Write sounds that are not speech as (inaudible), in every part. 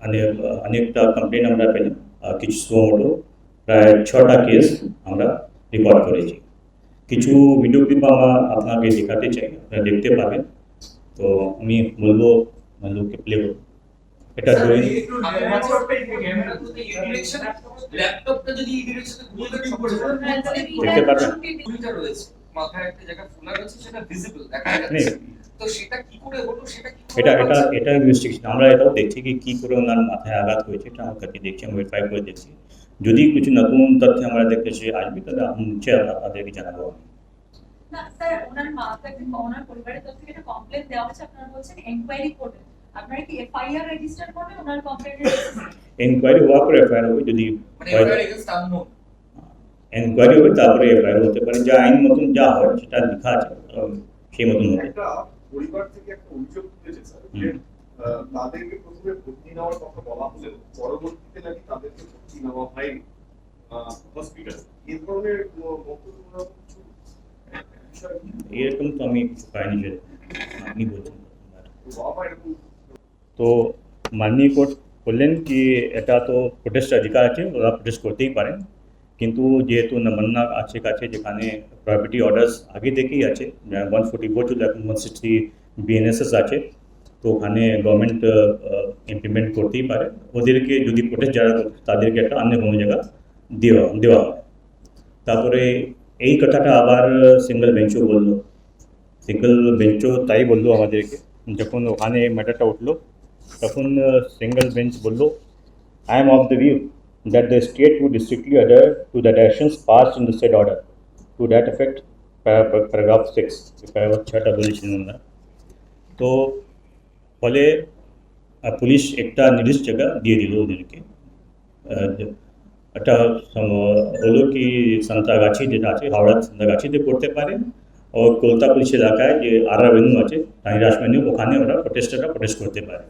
অনেক অনেকটা কমপ্লেন আমরা পেলাম আর কিছু সুমোটো প্রায় ছটা কেস আমরা রেকর্ড করেছি কিছু ভিডিও ক্লিপ আমরা আপনাকে দেখাতে চাই আপনারা দেখতে পাবেন তো আমি বলব লোককে প্লে করব এটা দুই ল্যাপটপটা যদি ইডিরেকশনে ঘুরতে শুরু করে দেয়, দেখতে পারবেন? ঘুড়িটা রয়েছে মাথায় একটা জায়গা ফোলা রয়েছে সেটা ভিজিবল দেখা যাচ্ছে। তো সেটা কি করে হলো সেটা কি এটা এটা এটা ইনভেস্টিগেশন আমরা এটাও দেখছি কি কি করে ওনার মাথায় আঘাত হয়েছে এটা আমার কাছে দেখছি আমি ভেরিফাই করে দেখছি। যদি কিছু নতুন তথ্য আমরা দেখতে সে আসবে তাহলে আমি নিশ্চয়ই আপনাদেরকে জানাব। না স্যার ওনার মা ওনার পরিবারের তরফ থেকে একটা কমপ্লেন দেওয়া হচ্ছে আপনারা বলছেন এনকোয়ারি করবেন আপনারা কি এফআইআর রেজিস্টার করবেন ওনার কমপ্লেনের ইনকোয়ারি (laughs) হওয়ার পরে এফআইআর হবে যদি মানে এফআইআর এগেইনস্ট আননোন এনকোয়ারি হবে তারপরে এফআইআর হতে পারে যা আইন মতন যা হয় সেটা লেখা আছে সেই মতন হবে পরিবার থেকে একটা অভিযোগ তুলেছে স্যার তাদেরকে প্রথমে ভর্তি নেওয়ার কথা বলা হলেও পরবর্তীতে নাকি তাদেরকে ভর্তি নেওয়া হয়নি হসপিটালে এই ধরনের বক্তব্য ওনার কিছু বিষয় কি? এরকম তো আমি কিছু পাইনি যে আপনি বলছেন। তো মাননীয় কোর্ট বললেন কি এটা তো প্রোটেস্ট অধিকার আছে ওরা প্রোটেস্ট করতেই পারেন। কিন্তু যেহেতু নমন্না আছে কাছে যেখানে প্রপার্টি অর্ডার্স আগে থেকেই আছে ওয়ান ফোর্টি ফোর চলে এখন ওয়ান সিক্সটি বিএনএসএস আছে, তো ওখানে গভর্নমেন্ট ইমপ্লিমেন্ট করতেই পারে। ওদেরকে যদি প্রোটেস্ট যারা তাদেরকে একটা অন্য কোনো জায়গা দেওয়া দেওয়া হয়। তারপরে এই কথাটা আবার সিঙ্গেল বেঞ্চও বলল। সিঙ্গেল বেঞ্চও তাই বলল আমাদেরকে। যখন ওখানে ম্যাটারটা উঠল, তখন সিঙ্গেল বেঞ্চ বলল I am of the view that the state would strictly order to the directions pass in the set order to that effect paragraph six paragraph ছটা বলেছিলেন আমরা তো ফলে আহ, পুলিশ একটা নির্দিষ্ট জায়গা দিয়ে দিল ওদেরকে আহ, যে- একটা সম- হলো কি সান্তাগাছি যেটা আছে হাওড়া সান্তাগাছিতে করতে পারে ও কলকাতা পুলিশ এলাকায় যে আর ভেনু আছে রানীরাস ভেনু ওখানে ওরা প্রোটেস্টাররা প্রোটেস্ট করতে পারে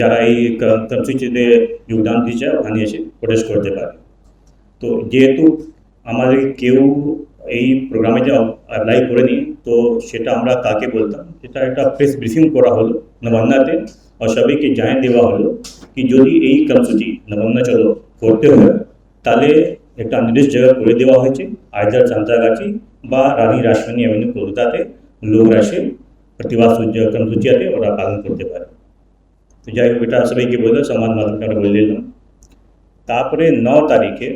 যারা এই কর্মসূচিতে যোগদান দিয়েছে, ওখানে এসে প্রোটেস্ট করতে পারে। তো যেহেতু আমাদের কেউ এই প্রোগ্রামে যে অ্যাপ্লাই করেনি, তো সেটা আমরা কাকে বলতাম? সেটা একটা প্রেস ব্রিফিং করা হলো নবান্নাতে, আর সবাইকে জানিয়ে দেওয়া হলো কি যদি এই কর্মসূচি নবান্না চলো করতে হয়, তাহলে একটা নির্দিষ্ট জায়গা করে দেওয়া হয়েছে আইদার সান্তাগাছি বা রানী রাসমণি অ্যাভিনিউ কলকাতাতে লোকরা এসে প্রতিবাদ কর্মসূচিতে ওরা পালন করতে পারে। তো যাই হোক এটা সবাইকে বলে সমাজ মাধ্যমে আমরা বলে দিলাম তারপরে ন তারিখে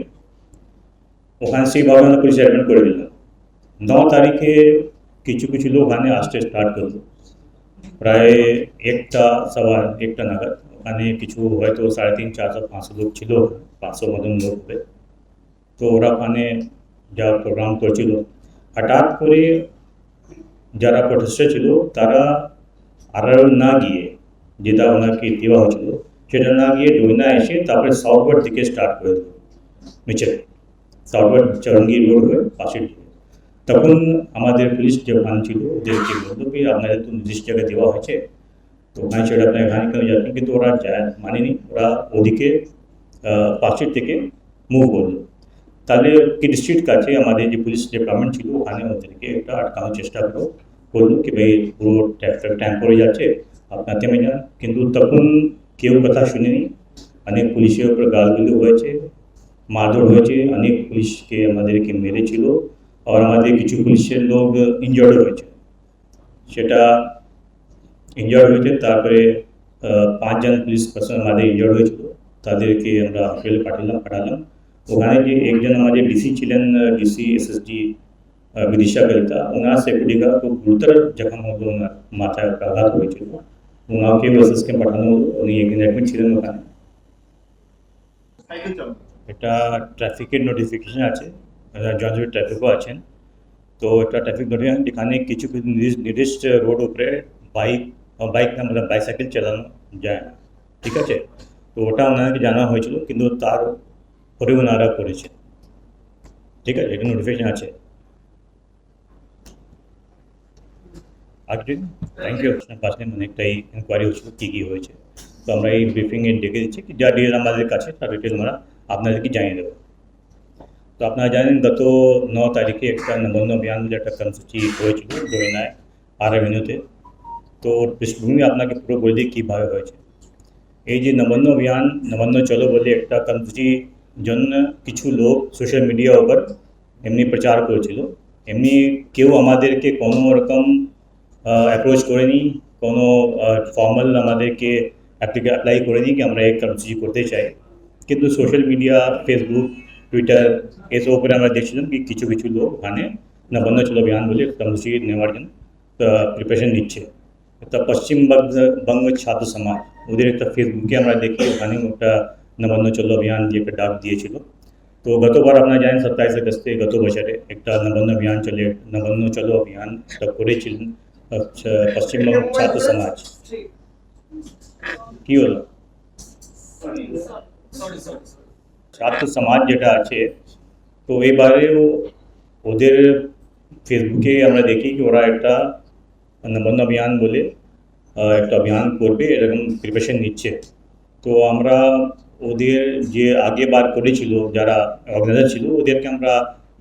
ওখানে সেইভাবে আমরা পুলিশ অ্যাডমিট করে দিলাম ন তারিখে কিছু কিছু লোক ওখানে আসতে স্টার্ট করল প্রায় একটা সবা একটা নাগাদ ওখানে কিছু হয়তো সাড়ে তিন চারশো পাঁচশো লোক ছিল পাঁচশো মতন লোক হবে তো ওরা ওখানে যা প্রোগ্রাম করছিল হঠাৎ করে যারা প্রতিষ্ঠা ছিল তারা আর না গিয়ে যেটা ওনাকে দেওয়া হয়েছিল সেটা না গিয়ে ডোইনা এসে তারপরে সাউথওয়ার্ড দিকে স্টার্ট করে দিল। নিচে সাউথওয়ার্ড চরঙ্গি রোড হয়ে পাশের তখন আমাদের পুলিশ যে ওখানে ছিল ওদেরকে বলল কি আপনাদের তো নির্দিষ্ট জায়গায় দেওয়া হয়েছে, তো ওখানে ছেড়ে আপনার এখানে কেন যাচ্ছেন কিন্তু ওরা যায় মানেনি, ওরা ওদিকে পাশের থেকে মুভ করল। তাহলে কিড স্ট্রিট কাছে আমাদের যে পুলিশ ডিপার্টমেন্ট ছিল, ওখানে ওদেরকে একটা আটকানোর চেষ্টা করো করল কি ভাই, পুরো ট্র্যাক্টর ট্যাঙ্ক করে যাচ্ছে আপনার থেমে যান কিন্তু তখন কেউ কথা শুনেনি অনেক পুলিশের উপর গালগুলো হয়েছে মারধর হয়েছে অনেক পুলিশকে আমাদেরকে মেরেছিল আর আমাদের কিছু পুলিশের লোক ইনজয়ার্ড হয়েছে সেটা ইনজয়ার্ড হয়েছে তারপরে আহ, পাঁচজন পুলিশ পার্সন আমাদের ইনজয়ার্ড হয়েছিল তাদেরকে আমরা হসপিটালে পাঠালাম পাঠালাম ওখানে যে একজন আমাদের ডিসি ছিলেন ডিসি এসএসডি বিদিশা কলিতা ওনার সেকুরিটিকা খুব গুরুতর জখম হলো ওনার মাথায় একটা আঘাত হয়েছিল ওনাকে এসএসকে পাঠানো হলো উনি একদিন অ্যাডমিট ছিলেন ওখানে এটা ট্রাফিকের নোটিফিকেশন আছে জঞ্জুর ট্রাফিকও আছেন তো এটা ট্রাফিক নোটিফিকেশন যেখানে কিছু কিছু নির্দিষ্ট রোড উপরে বাইক বাইক না মানে বাইসাইকেল চালানো যায় না ঠিক আছে তো ওটা ওনাকে জানা হয়েছিল কিন্তু তার পরে ওনারা করেছে ঠিক আছে এটা নোটিফিকেশন আছে আজকে থ্যাংক ইউ আপনার কাছে অনেকটাই ইনকোয়ারি হচ্ছিল কী কী হয়েছে। তো আমরা এই ব্রিফিংয়ে ডেকে দিচ্ছি কি যা ডিটেল আমাদের কাছে, তার ডিটেল আমরা আপনাদেরকে জানিয়ে দেবো। তো আপনারা জানেন গত ন তারিখে একটা নবন্ন অভিযান বলে একটা কর্মসূচি হয়েছিল দোয়নায় আর এভিনিউতে তো পৃষ্ঠভূমি আপনাকে পুরো বলে দিই কীভাবে হয়েছে। এই যে নবান্ন অভিযান নবান্ন চলো বলে একটা কর্মসূচি জন্য কিছু লোক সোশ্যাল মিডিয়া উপর এমনি প্রচার করেছিল। এমনি কেউ আমাদেরকে কোনো রকম অ্যাপ্রোচ করেনি কোনো ফর্মাল আমাদেরকে অ্যাপ্লাই করেনি কি আমরা এই কর্মসূচি করতে চাই। কিন্তু সোশ্যাল মিডিয়া ফেসবুক টুইটার এসব উপরে আমরা দেখছিলাম কি কিছু কিছু লোক ওখানে নবান্ন চলো অভিযান বলে কর্মসূচি নেওয়ার জন্য প্রিপারেশন নিচ্ছে। একটা পশ্চিমবঙ্গ বঙ্গ ছাত্র সমাজ, ওদের একটা ফেসবুকে আমরা দেখি, ওখানে একটা নবান্ন চলো অভিযান যে একটা ডাক দিয়েছিল। তো গতবার আপনারা জানেন সাতাইশ আগস্টে গত বছরে একটা নবান্ন অভিযান চলে, নবান্ন চলো অভিযান করেছিলেন। আচ্ছা, পশ্চিমবঙ্গ ছাত্র সমাজ কি হলো সরি সরি সরি ছাত্র সমাজ যেটা আছে তো এবারেও ওদের ফেসবুকে আমরা দেখি কি ওরা একটা নবান্ন অভিযান বলে আহ, একটা অভিযান করবে এরকম প্রিপারেশন নিচ্ছে তো আমরা ওদের যে আগে বার করেছিল যারা অর্গানাইজার ছিল ওদেরকে আমরা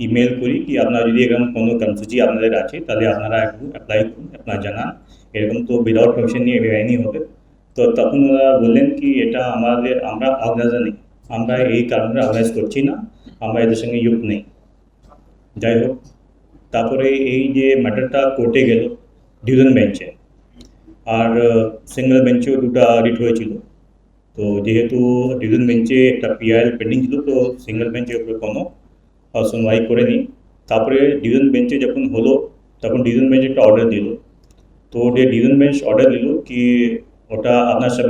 ইমেল করি কি আপনারা যদি এরকম কোনো কর্মসূচি আপনাদের আছে, তাহলে আপনারা একটু অ্যাপ্লাই করুন, আপনারা জানান। এরকম তো উইদাউট পারমিশন নিয়ে বেআইনি হবে। তো তখন ওরা বললেন কি, এটা আমাদের, আমরা অর্গানাইজার নেই। আমরা এই কারণে অর্গানাইজ করছি না। আমরা এদের সঙ্গে যুক্ত নেই। যাই হোক, তারপরে এই যে ম্যাটারটা কোর্টে গেল ডিভিশন বেঞ্চে আর সিঙ্গেল বেঞ্চেও দুটো রিট হয়েছিল। তো যেহেতু ডিভিশন বেঞ্চে একটা পিআইএল পেন্ডিং ছিল, তো সিঙ্গেল বেঞ্চের উপরে কোনো আহ, করে নিই। তারপরে ডিভিশন বেঞ্চে যখন হলো তখন ডিভিশন বেঞ্চ একটা অর্ডার দিল। তো ওটা ডিভিশন বেঞ্চ অর্ডার দিল কি ওটা আপনার